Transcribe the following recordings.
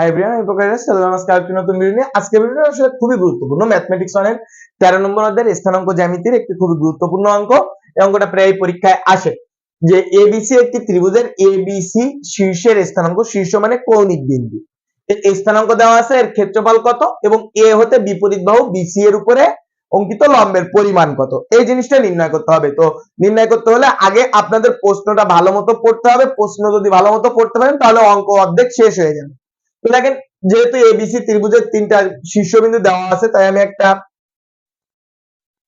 High মানে বিন্দু। স্থানাঙ্ক দেওয়া আছে, এর ক্ষেত্রফল কত? এবং এ হতে বিপরীত বাহু বিসি এর উপরে অঙ্কিত লম্বের পরিমাণ কত? এই জিনিসটা নির্ণয় করতে হবে। তো নির্ণয় করতে হলে আগে আপনাদের প্রশ্নটা ভালো মতো পড়তে হবে। প্রশ্ন যদি ভালো মতো পড়তে পারেন, তাহলে অঙ্ক অর্ধেক শেষ হয়ে যাবে। তো দেখেন, যেহেতু এবিসি ত্রিভুজের তিনটা শীর্ষবিন্দু দেওয়া আছে, তাই আমি একটা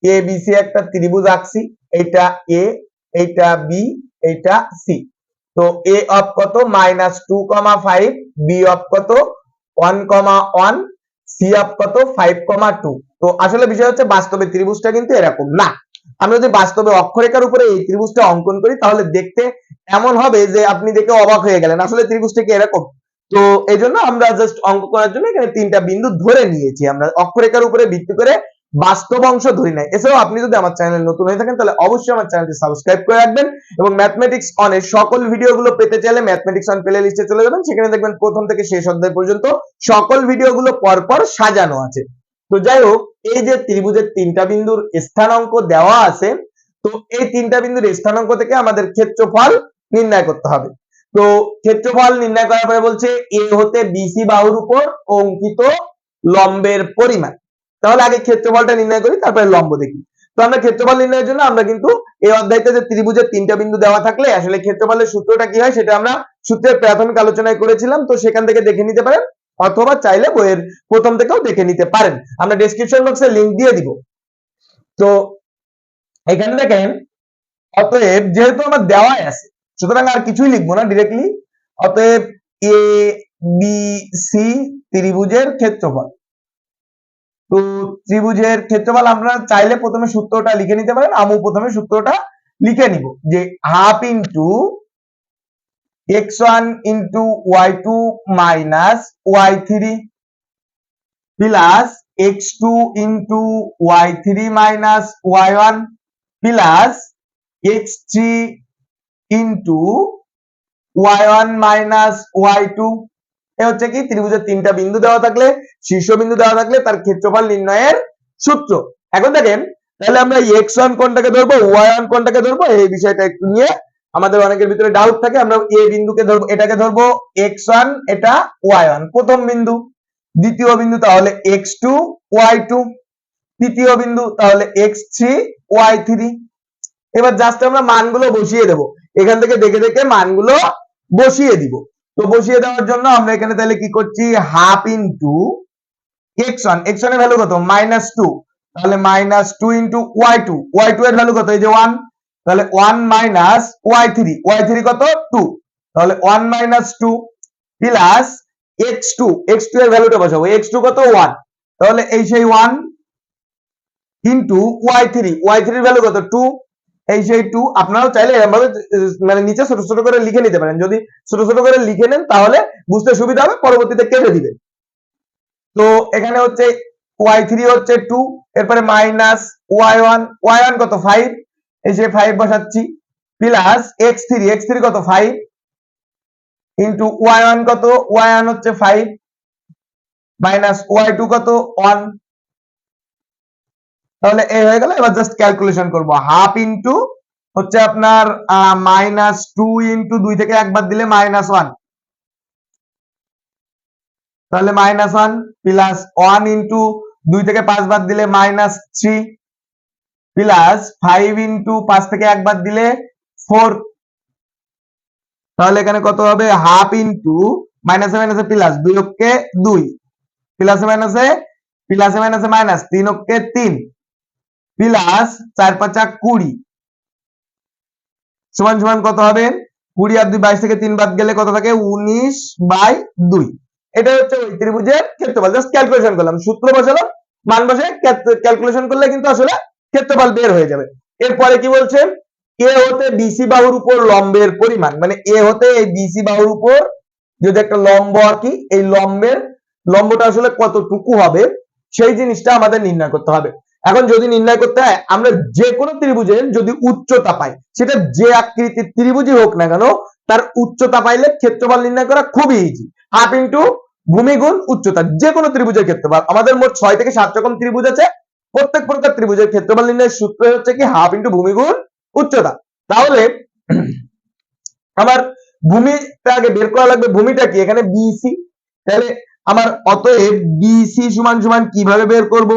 এবিসি একটা ত্রিভুজ আঁকছি। এইটা এ এইটা বি এইটা সি তো এ অফ কত? Minus two comma five B of কত? One comma one C of কত? ফাইভ কমা টু তো আসলে বিষয় হচ্ছে, বাস্তবে ত্রিভুজটা কিন্তু এরকম না। আমরা যদি বাস্তবে অক্ষরেখার উপরে এই ত্রিভুজটা অঙ্কন করি, তাহলে দেখতে এমন হবে যে আপনি দেখে অবাক হয়ে গেলেন। আসলে ত্রিভুজটা কি এরকম? তো এই জন্য আমরা জাস্ট অঙ্ক করার জন্য এখানে তিনটা বিন্দু ধরে নিয়েছি। আমরা অক্ষরেখার উপরে ভিত্তি করে বাস্তব অংশ ধরি নাই। এছাড়াও আপনি যদি আমার চ্যানেল নতুন হয়ে থাকেন, তাহলে অবশ্যই আমার চ্যানেলটি সাবস্ক্রাইব করে রাখবেন এবং ম্যাথমেটিক্স অনের সকল ভিডিওগুলো পেতে চাইলে ম্যাথমেটিক্স অন প্লে লিস্টে চলে যাবেন। সেখানে দেখবেন প্রথম থেকে শেষ অধ্যায় পর্যন্ত সকল ভিডিওগুলো পরপর সাজানো আছে। তো যাই হোক, এই যে ত্রিভুজের তিনটা বিন্দুর স্থানাঙ্ক দেওয়া আছে, তো এই তিনটা বিন্দুর স্থানাঙ্ক থেকে আমাদের ক্ষেত্রফল নির্ণয় করতে হবে। তো ক্ষেত্রফল নির্ণয় করার পরে বলছে এ হতে বিসি বাহুর উপর অঙ্কিত লম্বের পরিমাণ। তাহলে আগে ক্ষেত্রফলটা নির্ণয় করি, তারপরে লম্ব দেখি। তো আমরা ক্ষেত্রফল নির্ণয়ের জন্য আমরা কিন্তু এই অধ্যায়তে যে ত্রিভুজের তিনটা বিন্দু দেওয়া থাকলে, আসলে ক্ষেত্রফলের সূত্রটা কি হয় সেটা আমরা সূত্রের প্রাথমিক আলোচনায় করেছিলাম, তো সেখান থেকে দেখে নিতে পারেন, অথবা চাইলে বইয়ের প্রথম থেকেও দেখে নিতে পারেন। আমরা ডেসক্রিপশন বক্সে লিংক দিয়ে দিব। তো এখানে দেখেন, অতএব যেহেতু আমার দেওয়াই আছে সুতরাং আর কিছুই লিখব না ডিরেক্টলি অতএব এ বি সি ত্রিভুজের ক্ষেত্রফল। তো ত্রিভুজের ক্ষেত্রফল আমরা চাইলে প্রথমে সূত্রটা লিখে নিতে পারেন। আমি প্রথমে সূত্রটা লিখে নিব যে half into x one into y two minus y three plus x two into y three minus y one plus x three into y one minus y two এ হচ্ছে কি? ত্রিভুজের তিনটা বিন্দু দেওয়া থাকলে, শীর্ষবিন্দু দেওয়া থাকলে তার ক্ষেত্রফল নির্ণয়ের সূত্র। এখন দেখেন, তাহলে আমরা এক্স ওয়ান কোনটাকে ধরবো ওয়াই ওয়ান কোনটাকে ধরবো, এই বিষয়টা একটু নিয়ে আমাদের অনেকের ভিতরে ডাউট থাকে, আমরা এ বিন্দুকে ধরবো, এটাকে ধরবো এক্স ওয়ান এটা ওয়াই ওয়ান প্রথম বিন্দু, দ্বিতীয় বিন্দু তাহলে এক্স টু ওয়াই টু তৃতীয় বিন্দু তাহলে এক্স থ্রি ওয়াই থ্রি এবার জাস্ট আমরা মানগুলো বসিয়ে দেব। এখান থেকে দেখে দেখে মানগুলো বসিয়ে দিব। তো বসিয়ে দেওয়ার জন্য আমরা এখানে তাহলে কি করছি? Half into x one. X ওয়ানের ভ্যালু কত? Minus two. তাহলে minus two into y two. Y two এর ভ্যালু কত? এই যে ওয়ান। তাহলে one minus y three. Y three কত? টু। তাহলে one minus two plus x two. X two এর ভ্যালুটা বসাবো। এক্স টু কত? ওয়ান। তাহলে এই সেই one into y three. Y থ্রির ভ্যালু কত? টু। এই সেই টু আপনারাও চাইলে এরকম ভাবে মানে নিচে ছোট ছোট করে লিখে নিতে পারেন। যদি ছোট ছোট করে লিখে নেন, তাহলে বুঝতে সুবিধা হবে, পরবর্তীতে কেটে দিবেন তো এখানে হচ্ছে ওয়াই থ্রি হচ্ছে টু এরপরে minus y one y one কত? ফাইভ এই যে ফাইভ বসাচ্ছি। Plus x three x three কত? ফাইভ ইন্টু ওয়াই ওয়ান কত? ওয়াই ওয়ান হচ্ছে ফাইভ মাইনাস ওয়াই টু কত? ওয়ান তাহলে এই হয়ে গেল, এবার জাস্ট ক্যালকুলেশন করব। হাফ ইন্টু হচ্ছে আপনার মাইনাস টু ইন্টু দুই থেকে একবার দিলে মাইনাস ওয়ান তাহলে minus one plus one into দুই থেকে পাঁচ বার দিলে minus three plus five into পাঁচ থেকে একবার দিলে ফোর তাহলে এখানে কত হবে? হাফ ইন্টু মাইনাসে মাইনাসে প্লাস দুই অক্ষে দুই। প্লাসে মাইনাসে প্লাসে মাইনাসে মাইনাস তিন অক্ষে তিন। প্লাস চার পাঁচা কুড়ি। সমান সমান কত হবে? কুড়ি আর দুই বাইশ থেকে তিন বাদ গেলে কত থাকে? উনিশ বাই দুই। এটা হচ্ছে ওই ত্রিভুজের ক্ষেত্রফল। জাস্ট ক্যালকুলেশন করলাম। সূত্র মান বসে ক্যালকুলেশন করলে কিন্তু আসলে ক্ষেত্রফল বের হয়ে যাবে। এরপরে কি বলছে? এ হতে বিসি বাহুর উপর লম্বের পরিমাণ। মানে এ হতে এই বিসি বাহুর উপর যদি একটা লম্ব আঁকি এই লম্বের, লম্বটা আসলে কতটুকু হবে? সেই জিনিসটা আমাদের নির্ণয় করতে হবে। এখন যদি নির্ণয় করতে হয়, আমরা যে কোনো ত্রিভুজের যদি উচ্চতা পাই, সেটা যে আকৃতির ত্রিভুজই হোক না কেন, তার উচ্চতা পাইলে ক্ষেত্রফল নির্ণয় করা খুবই ইজি হাফ ইন্টু ভূমি গুণ উচ্চতা, যে কোনো ত্রিভুজের ক্ষেত্রফল। আমাদের মোট ছয় থেকে সাত রকম ত্রিভুজ আছে। প্রত্যেক প্রকার ত্রিভুজের ক্ষেত্রফল নির্ণয়ের সূত্র হচ্ছে কি? হাফ ইন্টু ভূমি গুণ উচ্চতা। তাহলে আমার ভূমিটা আগে বের করা লাগবে, ভূমিটা কি? এখানে বিসি তাহলে আমার অতএব বিসি সমান সমান কীভাবে বের করব?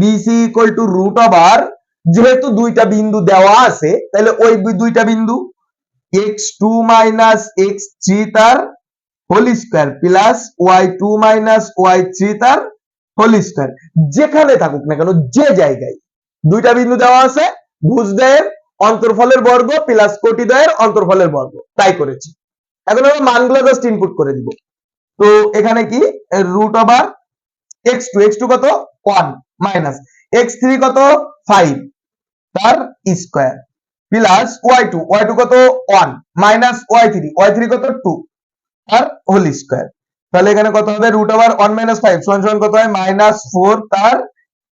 BC equal to root over যেহেতু দুইটা বিন্দু দেওয়া আছে, তাহলে ওই দুইটা বিন্দু x two minus x three তার whole square plus y two minus y three তার হোল স্কোয়ার যেখানে থাকুক না কেন, যে জায়গায় দুইটা বিন্দু দেওয়া আছে ভুজদ্বয়ের অন্তর্ফলের বর্গ প্লাস কোটিদ্বয়ের অন্তর্ফলের বর্গ, তাই করেছি। এখন আমরা মানগুলো জাস্ট ইনপুট করে দিব। তো এখানে কি? Root over x two x two কত? ওয়ান মাইনাস এক্স থ্রি কত? ফাইভ তার square plus y two y two কত? One minus y three y three কত? টু তার হোল স্কোয়ার তাহলে এখানে কত হবে? Root over one minus five সমান সমান কত হয়? মাইনাস ফোর তার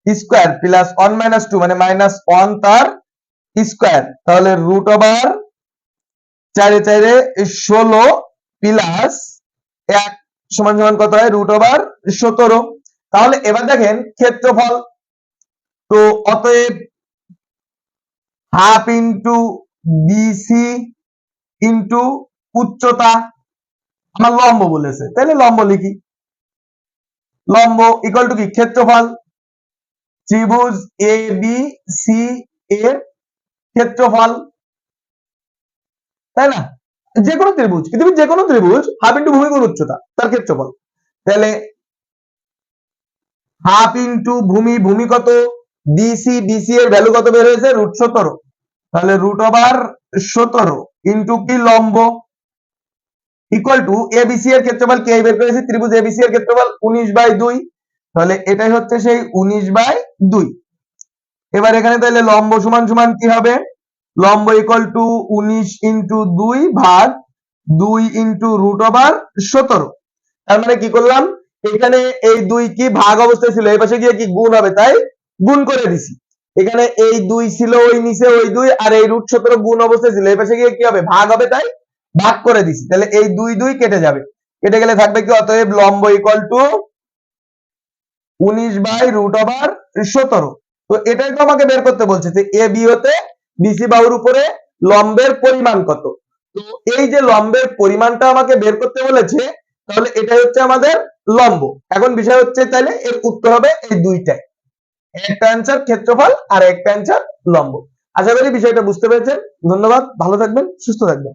square plus one minus two মানে মাইনাস ওয়ান তার স্কোয়ার তাহলে রুট ওভার চারে চারে ষোলো প্লাস এক সমান সমান কত হয়? রুট ওভার সতেরো তাহলে এবার দেখেন ক্ষেত্রফল। তো অতএব হাফ ইন্টু বিসি ইন্টু উচ্চতা, আমার লম্ব বলেছে। তাহলে লম্ব লিখি। লম্ব ইকুয়াল টু কি? ক্ষেত্রফল। ত্রিভুজ এ বি সি এর ক্ষেত্রফল। তাই না? যে কোনো ত্রিভুজ। পৃথিবীর যে কোনো ত্রিভুজ হাফ ইন্টু ভূমি উচ্চতা, তার ক্ষেত্রফল। তাহলে হাফ ইন্টু ভূমি ভূমি কত? বিসি বিসি এর ভ্যালু কত বের হয়েছে? রুট সতেরো। তাহলে রুট ওভার সতেরো ইন্টু কি লম্ব? ইকুয়াল টু এবিসি এর ক্ষেত্রফল কে বের করেছি? ত্রিভুজ এবিসি এর ক্ষেত্রফল উনিশ বাই দুই। তাহলে এটাই হচ্ছে সেই উনিশ বাই দুই। এবার এখানে তাহলে লম্ব সমান সমান কি হবে? লম্ব ইকুয়াল টু উনিশ ইন্টু দুই ভাগ দুই ইন্টু রুট ওভার সতেরো। তার মানে কি করলাম? এখানে এই দুই কি ভাগ অবস্থায় ছিল? এই পাশে গিয়ে কি গুণ হবে? তাই গুণ করে দিছি। এখানে এই দুই ছিল, ওই নিচে ওই দুই, আর এই রুট সতেরো গুণ অবস্থায় ছিল। এই পাশে গিয়ে কি হবে? ভাগ হবে, তাই ভাগ করে দিছি। তাহলে এই দুই দুই কেটে যাবে। কেটে গেলে থাকবে কি? অতএব লম্ব ইকুয়াল টু উনিশ বাই রুট ওভার সতেরো। তো এটাই তো আমাকে বের করতে বলছে যে এ বি হতে বিসি বাহুর উপরে লম্বের পরিমাণ কত? তো এই যে লম্বের পরিমাণটা আমাকে বের করতে বলেছে তাহলে এটা হচ্ছে আমাদের লম্ব। এখন বিষয় হচ্ছে তাহলে এর উত্তর হবে এই দুইটাই। একটা অ্যান্সার ক্ষেত্রফল আর একটা অ্যান্সার লম্ব। আশা করি বিষয়টা বুঝতে পেরেছেন। ধন্যবাদ। ভালো থাকবেন, সুস্থ থাকবেন।